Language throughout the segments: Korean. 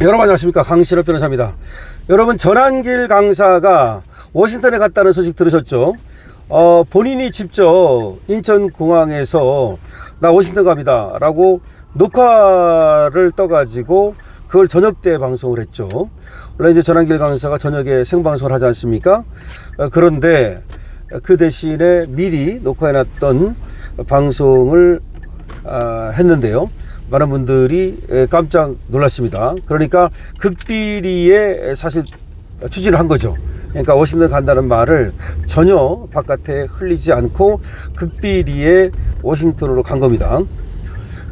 여러분 안녕하십니까 강신업 변호사입니다. 여러분 전한길 강사가 워싱턴에 갔다는 소식 들으셨죠? 어, 본인이 직접 인천공항에서 나 워싱턴 갑니다 라고 녹화를 떠가지고 그걸 저녁 때 방송을 했죠. 원래 이제 전한길 강사가 저녁에 생방송을 하지 않습니까? 어, 그런데 그 대신에 미리 녹화해놨던 방송을 아, 했는데요. 많은 분들이 에, 깜짝 놀랐습니다. 그러니까 극비리에 사실 추진을 한 거죠. 그러니까 워싱턴 간다는 말을 전혀 바깥에 흘리지 않고 극비리에 워싱턴으로 간 겁니다.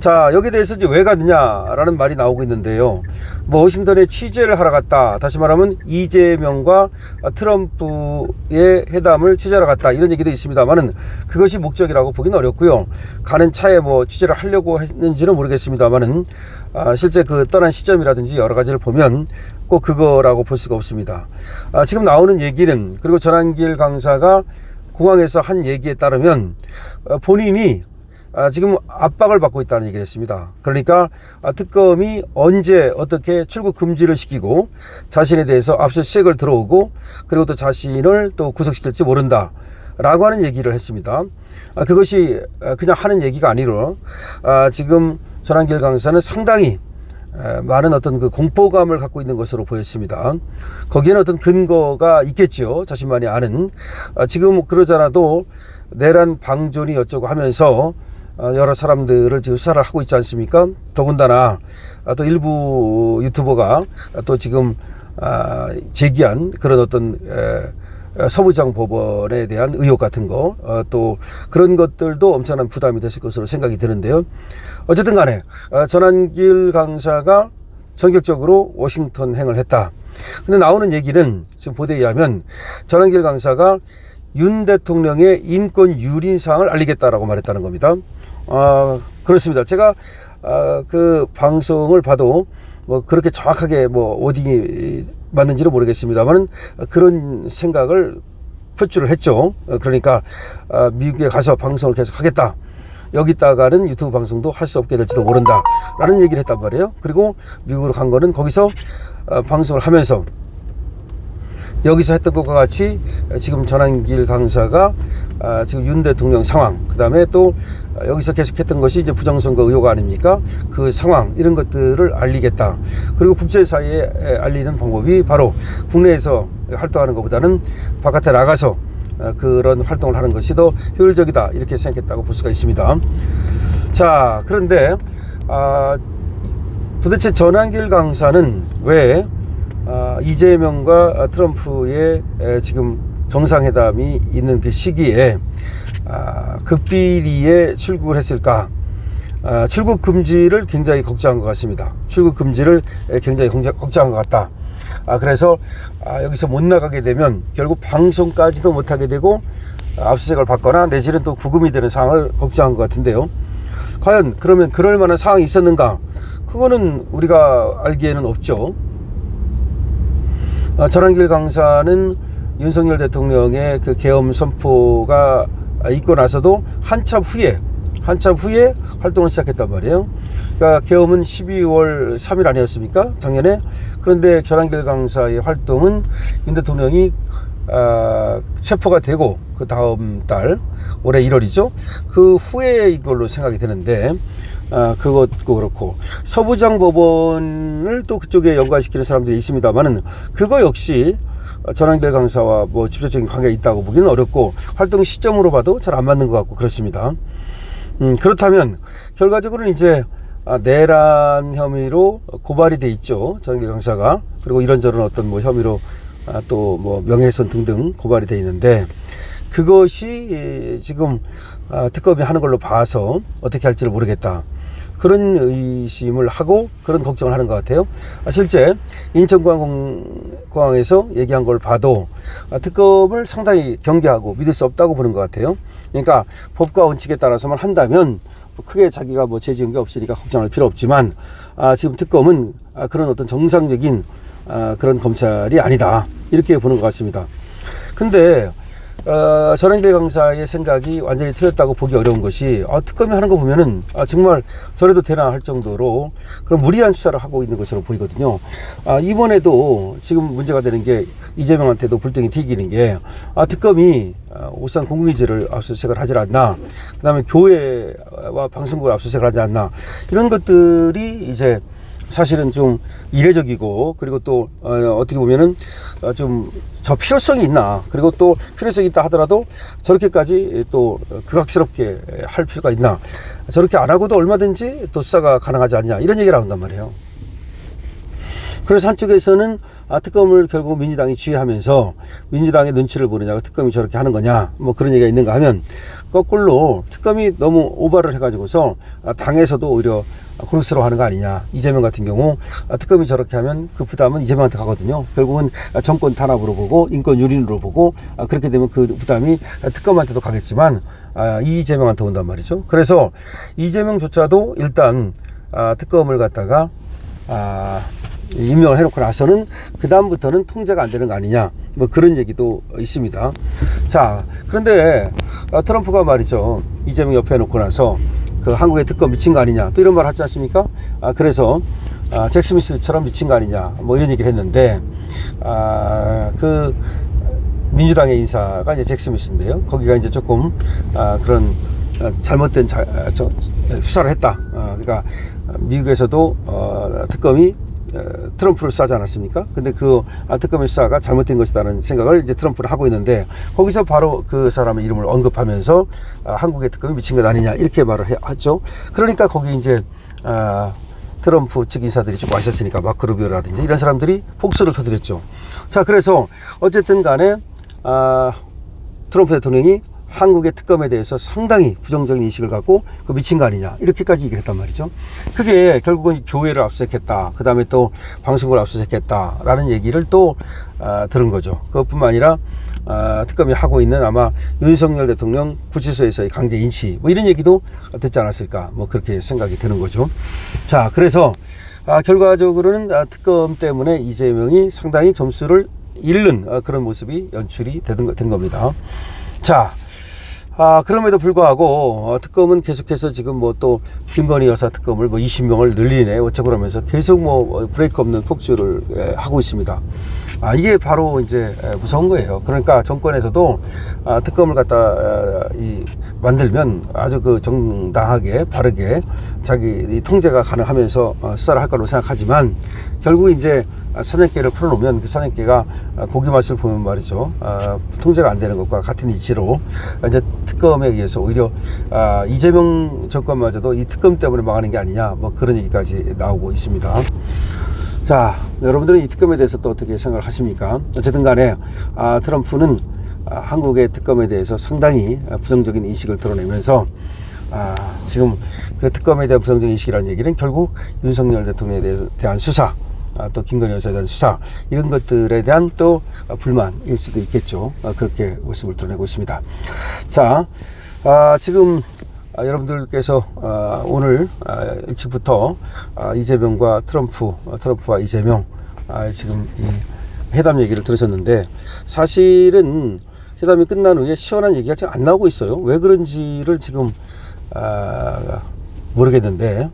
자, 여기에 대해서 이제 왜 갔느냐라는 말이 나오고 있는데요. 뭐 워싱턴에 취재를 하러 갔다. 다시 말하면 이재명과 트럼프의 회담을 취재하러 갔다. 이런 얘기도 있습니다만은 그것이 목적이라고 보기는 어렵고요. 가는 차에 뭐 취재를 하려고 했는지는 모르겠습니다만은 아, 실제 그 떠난 시점이라든지 여러 가지를 보면 꼭 그거라고 볼 수가 없습니다. 아, 지금 나오는 얘기는 그리고 전한길 강사가 공항에서 한 얘기에 따르면 어, 본인이 아, 지금 압박을 받고 있다는 얘기를 했습니다. 그러니까 아, 특검이 언제 어떻게 출국 금지를 시키고 자신에 대해서 압수수색을 들어오고 그리고 또 자신을 또 구속시킬지 모른다. 라고 하는 얘기를 했습니다. 아, 그것이 아, 그냥 하는 얘기가 아니라 아, 지금 전한길 강사는 상당히 에, 많은 어떤 그 공포감을 갖고 있는 것으로 보였습니다. 거기에는 어떤 근거가 있겠지요. 자신만이 아는. 아, 지금 그러잖아도 내란 방존이 어쩌고 하면서 어, 여러 사람들을 지금 수사를 하고 있지 않습니까? 더군다나 아, 또 일부 유튜버가 또 지금 아, 제기한 그런 어떤 에, 서부장 법원에 대한 의혹 같은 거, 어, 또 그런 것들도 엄청난 부담이 됐을 것으로 생각이 드는데요. 어쨌든 간에 어, 전한길 강사가 전격적으로 워싱턴 행을 했다. 근데 나오는 얘기는 지금 보도에 의하면 전한길 강사가 윤 대통령의 인권 유린 사항을 알리겠다라고 말했다는 겁니다. 아, 그렇습니다. 제가 아, 그 방송을 봐도 뭐 그렇게 정확하게 뭐 오딩이 맞는지는 모르겠습니다만 그런 생각을 표출을 했죠. 어, 그러니까 아, 미국에 가서 방송을 계속 하겠다. 여기다가는 유튜브 방송도 할 수 없게 될지도 모른다. 라는 얘기를 했단 말이에요. 그리고 미국으로 간 거는 거기서 어, 방송을 하면서 여기서 했던 것과 같이 지금 전한길 강사가 아, 지금 윤 대통령 상황, 그 다음에 또 여기서 계속했던 것이 이제 부정선거 의혹 아닙니까? 그 상황, 이런 것들을 알리겠다. 그리고 국제사회에 알리는 방법이 바로 국내에서 활동하는 것보다는 바깥에 나가서 어, 그런 활동을 하는 것이 더 효율적이다. 이렇게 생각했다고 볼 수가 있습니다. 자, 그런데, 아, 도대체 전한길 강사는 왜 아, 이재명과 트럼프의 에, 지금 정상회담이 있는 그 시기에 아, 극비리에 출국을 했을까? 아, 출국 금지를 굉장히 걱정한 것 같습니다. 출국 금지를 에, 굉장히 걱정- 걱정한 것 같다. 아, 그래서 아, 여기서 못 나가게 되면 결국 방송까지도 못 하게 되고 아, 압수수색을 받거나 내지는 또 구금이 되는 상황을 걱정한 것 같은데요. 과연 그러면 그럴 만한 상황이 있었는가? 그거는 우리가 알기에는 없죠. 어, 전한길 강사는 윤석열 대통령의 그 계엄 선포가 있고 나서도 한참 후에 한참 후에 활동을 시작했단 말이에요. 그러니까 계엄은 12월 3일 아니었습니까? 작년에. 그런데 전한길 강사의 활동은 윤 대통령이 아, 체포가 되고 그 다음 달 올해 1월이죠. 그 후에 이걸로 생각이 되는데 아, 그것도 그렇고 서부장 법원을 또 그쪽에 연관시키는 사람들이 있습니다만은 그거 역시 전한길 강사와 뭐 직접적인 관계가 있다고 보기는 어렵고 활동 시점으로 봐도 잘 안 맞는 것 같고 그렇습니다. 음, 그렇다면 결과적으로는 이제 아, 내란 혐의로 고발이 돼 있죠. 전한길 강사가 그리고 이런저런 어떤 뭐 혐의로 아, 또 뭐 명예훼손 등등 고발이 돼 있는데 그것이 예, 지금 아, 특검이 하는 걸로 봐서 어떻게 할지를 모르겠다. 그런 의심을 하고 그런 걱정을 하는 것 같아요. 아, 실제 인천공항에서 얘기한 걸 봐도 아, 특검을 상당히 경계하고 믿을 수 없다고 보는 것 같아요. 그러니까 법과 원칙에 따라서만 한다면 뭐 크게 자기가 뭐 죄지은 게 없으니까 걱정할 필요 없지만 아, 지금 특검은 아, 그런 어떤 정상적인 아, 그런 검찰이 아니다 이렇게 보는 것 같습니다. 근데 어, 전환길 강사의 생각이 완전히 틀렸다고 보기 어려운 것이 아, 특검이 하는 거 보면은 아, 정말 저래도 되나 할 정도로 그런 무리한 수사를 하고 있는 것으로 보이거든요. 아, 이번에도 지금 문제가 되는 게 이재명한테도 불등이 튀기는 게 아, 특검이 아, 울산 공공기지를 압수수색을 하질 않나, 그다음에 교회와 방송국을 압수수색을 하지 않나 이런 것들이 이제 사실은 좀 이례적이고 그리고 또 어, 어떻게 보면은 어, 좀저 필요성이 있나 그리고 또 필요성이 있다 하더라도 저렇게까지 또 극악스럽게 할 필요가 있나 저렇게 안 하고도 얼마든지 또 수사가 가능하지 않냐 이런 얘기를 나온단 말이에요. 그래서 한쪽에서는 아, 특검을 결국 민주당이 지휘하면서 민주당의 눈치를 보느냐고 특검이 저렇게 하는 거냐 뭐 그런 얘기가 있는가 하면 거꾸로 특검이 너무 오바를 해가지고서 아, 당에서도 오히려 곤혹스러워 하는 거 아니냐. 이재명 같은 경우 아, 특검이 저렇게 하면 그 부담은 이재명한테 가거든요. 결국은 아, 정권 탄압으로 보고 인권 유린으로 보고 아, 그렇게 되면 그 부담이 특검한테도 가겠지만 아, 이재명한테 온단 말이죠. 그래서 이재명조차도 일단 아, 특검을 갖다가 아, 임명을 해놓고 나서는 그 다음부터는 통제가 안 되는 거 아니냐 뭐 그런 얘기도 있습니다. 자 그런데 아, 트럼프가 말이죠 이재명 옆에 놓고 나서 그 한국의 특검 미친 거 아니냐 또 이런 말 하지 않습니까? 아 그래서 아, 잭 스미스처럼 미친 거 아니냐 뭐 이런 얘기를 했는데 아그 민주당의 인사가 이제 잭 스미스인데요. 거기가 이제 조금 아, 그런 아, 잘못된 자, 아, 저, 수사를 했다. 아, 그러니까 미국에서도 어, 특검이 어, 트럼프를 쏴지 않았습니까? 근데 그 아, 특검의 수사가 잘못된 것이다라는 생각을 이제 트럼프를 하고 있는데 거기서 바로 그 사람의 이름을 언급하면서 아, 한국의 특검이 미친 것 아니냐 이렇게 말을 해, 하죠. 그러니까 거기 이제 아, 트럼프 측 인사들이 좀 와셨으니까 마크 루비오라든지 이런 사람들이 폭소를 터뜨렸죠. 자, 그래서 어쨌든 간에 아, 트럼프 대통령이 한국의 특검에 대해서 상당히 부정적인 인식을 갖고 그 미친 거 아니냐 이렇게까지 얘기를 했단 말이죠. 그게 결국은 교회를 압수했겠다. 그 다음에 또 방송을 압수했겠다라는 얘기를 또 아, 들은 거죠. 그것뿐만 아니라 아, 특검이 하고 있는 아마 윤석열 대통령 구치소에서의 강제 인치 뭐 이런 얘기도 듣지 않았을까 뭐 그렇게 생각이 드는 거죠. 자 그래서 아, 결과적으로는 아, 특검 때문에 이재명이 상당히 점수를 잃는 아, 그런 모습이 연출이 된, 거- 된 겁니다. 자, 아, 그럼에도 불구하고, 어, 특검은 계속해서 지금 뭐 또, 김건희 여사 특검을 뭐 20명을 늘리네, 어쩌고 그러면서 계속 뭐, 어, 브레이크 없는 폭주를 예, 하고 있습니다. 아, 이게 바로 이제 에, 무서운 거예요. 그러니까 정권에서도 아, 특검을 갖다 아, 이, 만들면 아주 그 정당하게, 바르게 자기 이 통제가 가능하면서 어, 수사를 할 거라고 생각하지만 결국 이제 아, 사냥개를 풀어놓으면 그 사냥개가 아, 고기 맛을 보면 말이죠. 아, 통제가 안 되는 것과 같은 이치로 이제 특검에 의해서 오히려 아, 이재명 정권마저도 이 특검 때문에 망하는 게 아니냐 뭐 그런 얘기까지 나오고 있습니다. 자, 여러분들은 이 특검에 대해서 또 어떻게 생각을 하십니까? 어쨌든 간에 아, 트럼프는 아, 한국의 특검에 대해서 상당히 아, 부정적인 인식을 드러내면서 아, 지금 그 특검에 대한 부정적인 인식이라는 얘기는 결국 윤석열 대통령에 대해서, 대한 수사, 아, 또 김건희 여사에 대한 수사, 이런 것들에 대한 또 아, 불만일 수도 있겠죠. 아, 그렇게 모습을 드러내고 있습니다. 자, 아, 지금 아, 여러분들께서 아, 오늘 아, 일찍부터 아, 이재명과 트럼프, 어, 트럼프와 이재명 아, 지금 이 회담 얘기를 들으셨는데 사실은 회담이 끝난 후에 시원한 얘기가 지금 안 나오고 있어요. 왜 그런지를 지금 아, 모르겠는데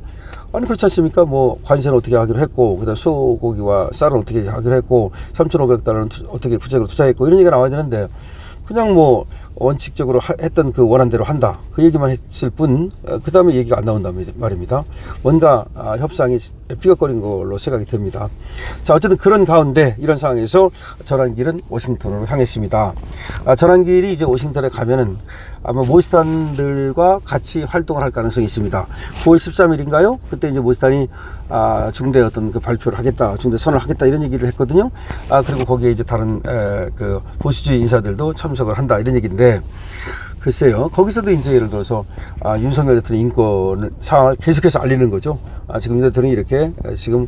아니 그렇지 않습니까? 뭐 관세는 어떻게 하기로 했고 그다음 소고기와 쌀은 어떻게 하기로 했고 3,500달러는 어떻게 구체적으로 투자했고 이런 얘기가 나와야 되는데 그냥 뭐 원칙적으로 하- 했던 그 원한 대로 한다. 그 얘기만 했을 뿐 그 다음에 얘기가 안 나온다 말입니다. 뭔가 아, 협상이 삐걱거린 걸로 생각이 됩니다. 자 어쨌든 그런 가운데 이런 상황에서 전환길은 워싱턴으로 향했습니다. 아, 전환길이 이제 워싱턴에 가면은 아마 모스탄들과 같이 활동을 할 가능성이 있습니다. 9월 13일인가요? 그때 이제 모스탄이 아, 중대 어떤 그 발표를 하겠다 중대 선언을 하겠다 이런 얘기를 했거든요. 아 그리고 거기에 이제 다른 에, 그 보수주의 인사들도 참석을 한다 이런 얘기인데 글쎄요. 거기서도 이제 예를 들어서 아, 윤석열 대통령 인권 상황을 계속해서 알리는 거죠. 아, 지금 윤 대통령이 이렇게 에, 지금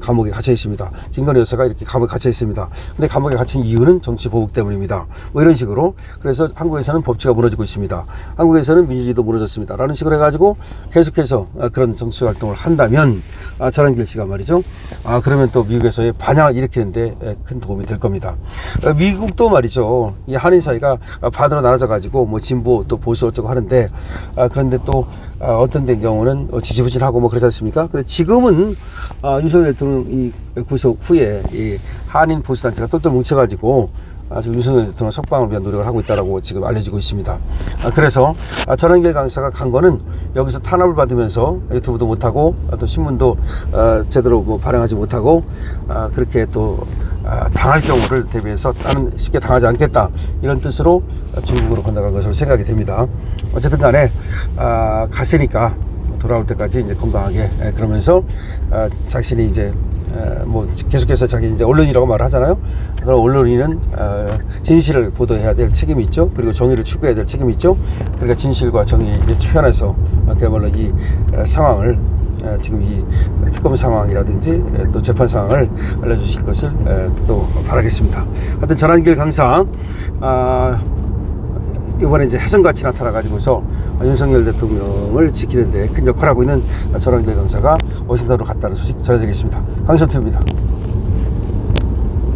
감옥에 갇혀 있습니다. 김건희 여사가 이렇게 감옥에 갇혀 있습니다. 근데 감옥에 갇힌 이유는 정치 보복 때문입니다. 뭐 이런 식으로 그래서 한국에서는 법치가 무너지고 있습니다. 한국에서는 민주주의도 무너졌습니다. 라는 식으로 해가지고 계속해서 아, 그런 정치 활동을 한다면 아, 전환길 씨가 말이죠. 아 그러면 또 미국에서의 반향을 일으키는데 에, 큰 도움이 될 겁니다. 어, 미국도 말이죠. 이 한인 사회가 아, 반으로 나눠져 가지고 뭐 진보 또 보수 어쩌고 하는데 아, 그런데 또 아, 어떤 데 경우는 어, 지지부진하고 뭐 그러지 않습니까? 근데 지금은 아, 윤석열 대통령 이 구속 후에 이 한인 보수 단체가 똘똘 뭉쳐가지고 아, 지금 윤석열 대통령 석방을 위한 노력을 하고 있다라고 지금 알려지고 있습니다. 아, 그래서 아, 전환길 강사가 간 거는 여기서 탄압을 받으면서 유튜브도 못하고 아, 또 신문도 아, 제대로 뭐 발행하지 못하고 아, 그렇게 또 아, 당할 경우를 대비해서 나는 쉽게 당하지 않겠다 이런 뜻으로 중국으로 건너간 것으로 생각이 됩니다. 어쨌든 간에 아, 갔으니까 돌아올 때까지 이제 건강하게 에, 그러면서 아, 자신이 이제 에, 뭐 계속해서 자기 이제 언론이라고 말을 하잖아요. 그럼 언론인은 어, 진실을 보도해야 될 책임이 있죠. 그리고 정의를 추구해야 될 책임이 있죠. 그러니까 진실과 정의의 편에서 어, 그야말로 이 에, 상황을 에, 지금 이 특검 상황이라든지 에, 또 재판 상황을 알려주실 것을 에, 또 바라겠습니다. 하여튼 전환길 강사 아, 이번에 이제 해성같이 나타나가지고서 윤석열 대통령을 지키는데 큰 역할을 하고 있는 전환길 강사가 워싱턴으로 갔다는 소식 전해드리겠습니다. 강선태입니다.